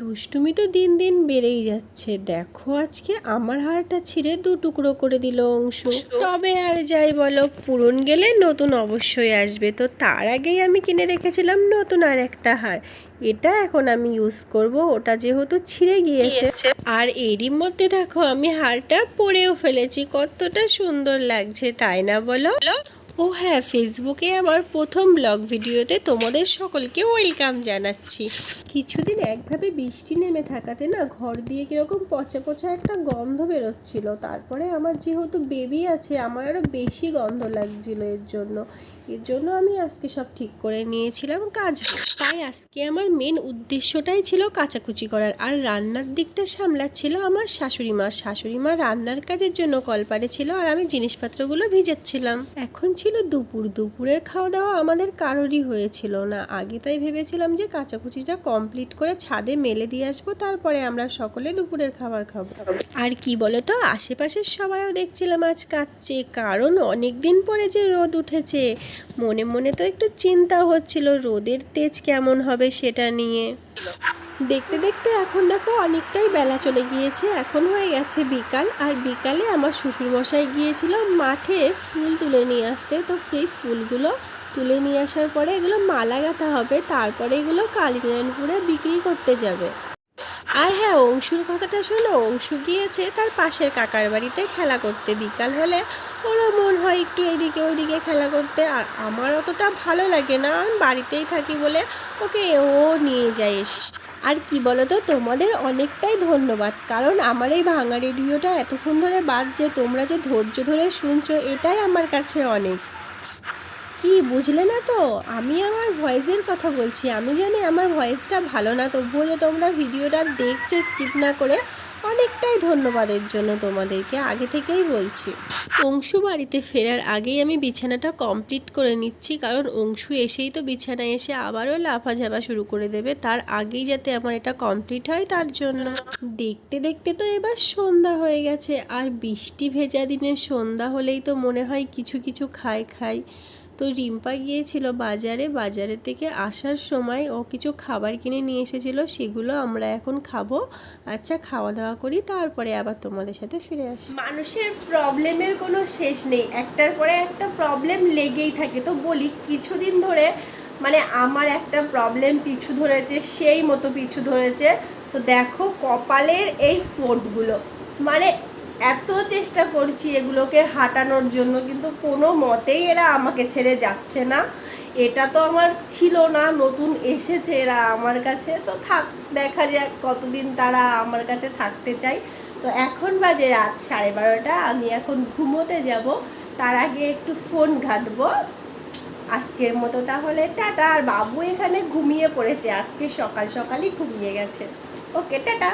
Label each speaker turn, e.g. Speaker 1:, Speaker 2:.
Speaker 1: দুষ্টুমি তো দিন দিন বেড়েই যাচ্ছে। দেখো আজকে আমার হারটা ছিঁড়ে দু টুকরো করে দিল অংশ। তবে আর যাই বলো পূরণ গেলে নতুন অবশ্যই আসবে। তো তার আগেই আমি কিনে রেখেছিলাম নতুন আর একটা হার এটা এখন আমি ইউজ করব ওটা যেহেতু ছিঁড়ে গিয়েছে। আর এরই মধ্যে দেখো আমি হারটা পরেও ফেলেছি কতটা সুন্দর লাগছে তাই না বলো। ও হ্যাঁ ফেসবুকে আমার প্রথম ব্লগ ভিডিওতে তোমাদের সকলকে ওয়েলকাম জানাচ্ছি। কিছুদিন একভাবে বৃষ্টি নেমে থাকাতে না ঘর দিয়ে কীরকম পচা পচা একটা গন্ধ বেরোচ্ছিল। তারপরে আমার যেহেতু বেবি আছে, আমার আরও বেশি গন্ধ লাগছিল এর জন্য। এর জন্য আমি আজকে সব ঠিক করে নিয়েছিলাম কাজ তাই আজকে আমার মেন উদ্দেশ্যটাই ছিল কাচাকুচি করার। আর রান্নার দিকটা সামলাচ্ছিল আমার শাশুড়ি মা। শাশুড়ি মা রান্নার কাজের জন্য কলপারে ছিল আর আমি জিনিসপত্রগুলো ভিজাচ্ছিলাম। এখন ছিল দুপুর। দুপুরের খাওয়া দাওয়া আমাদের কারোরই হয়েছিল না। আগে তাই ভেবেছিলাম যে কাচাকুচিটা কমপ্লিট করে ছাদে মেলে দিয়ে আসব, তারপরে আমরা সকলে দুপুরের খাবার খাব। আর কি বলো তো আশেপাশের সবাইও দেখছিলাম আজ কাচ্ছে কারণ অনেক দিন পরে যে রোদ উঠেছে মনে মনে তো একটু চিন্তা হচ্ছিল, রোদের তেজ কেমন হবে সেটা নিয়ে। দেখতে দেখতে এখন দেখো অনেকটাই বেলা চলে গিয়েছে, এখন হয়ে গেছে বিকাল, আর বিকালে আমার শ্বশুরমশাই গিয়েছিল মাঠে ফুল তুলে নিয়ে আসতে। তো সেই ফুলগুলো তুলে নিয়ে আসার পরে এগুলো মালা গাঁথা হবে, তারপরে এগুলো কালীনারায়ণপুরে বিক্রি করতে যাবে। আর হ্যাঁ অংশুর কথাটা শোনো অংশু গিয়েছে, তার পাশের কাকার বাড়িতে খেলা করতে। বিকাল হলে ওরও মন হয় একটু এইদিকে ওইদিকে খেলা করতে। আর আমার অতটা ভালো লাগে না, আমি বাড়িতেই থাকি বলে ওকে ও নিয়ে যায় এসে। আর কি বলো তো তোমাদের অনেকটাই ধন্যবাদ, কারণ আমার এই ভাঙা রেডিওটা এতক্ষণ ধরে বাজছে, তোমরা যে ধৈর্য ধরে শুনছো, এটাই আমার কাছে অনেক। কি বুঝলে না তো? আমি আমার ভয়েসের কথা বলছি। আমি জানি আমার ভয়েসটা ভালো না, তবুও যে তোমরা ভিডিওটা দেখছ স্কিপ না করে, অনেকটাই ধন্যবাদের জন্য তোমাদেরকে। আগে থেকেই বলছি। অংশু বাড়িতে ফেরার আগেই আমি বিছানাটা কমপ্লিট করে নিচ্ছি, কারণ অংশু এসেই তো বিছানায় এসে আবারও লাফাঝাপা শুরু করে দেবে। তার আগেই যাতে আমার এটা কমপ্লিট হয়, তার জন্য। দেখতে দেখতে তো এবার সন্ধ্যা হয়ে গেছে, আর বৃষ্টি ভেজা দিনের সন্ধ্যা হলেই তো মনে হয় কিছু কিছু খাই খাই। তো রিম্পা গিয়েছিল বাজারে। বাজারে থেকে আসার সময় ও কিছু খাবার কিনে নিয়ে এসেছিল, সেগুলো আমরা এখন খাব। আচ্ছা খাওয়া দাওয়া করি, তারপরে আবার তোমাদের সাথে ফিরে আসি। মানুষের প্রবলেমের কোনো শেষ নেই। একটার পরে একটা প্রবলেম লেগেই থাকে। তো বলি, কিছুদিন ধরে মানে আমার একটা প্রবলেম পিছু ধরেছে, সেই মতো পিছু ধরেছে। তো দেখো কপালের এই ফোটগুলো। মানে এত চেষ্টা করছি এগুলোকে হাঁটানোর জন্য, কিন্তু কোনো মতেই এরা আমাকে ছেড়ে যাচ্ছে না। এটা তো আমার ছিল না, নতুন এসেছে এরা আমার কাছে। তো থাক, দেখা যাক কতদিন তারা আমার কাছে থাকতে চাই তো এখন বাজে রাত সাড়ে বারোটা, আমি এখন ঘুমোতে যাব। তার আগে একটু ফোন ঘাটবো। আজকের মতো তাহলে, টাটা। আর বাবু এখানে ঘুমিয়ে পড়েছে, আজকে সকাল সকালই ঘুমিয়ে গেছে। Okay, tata.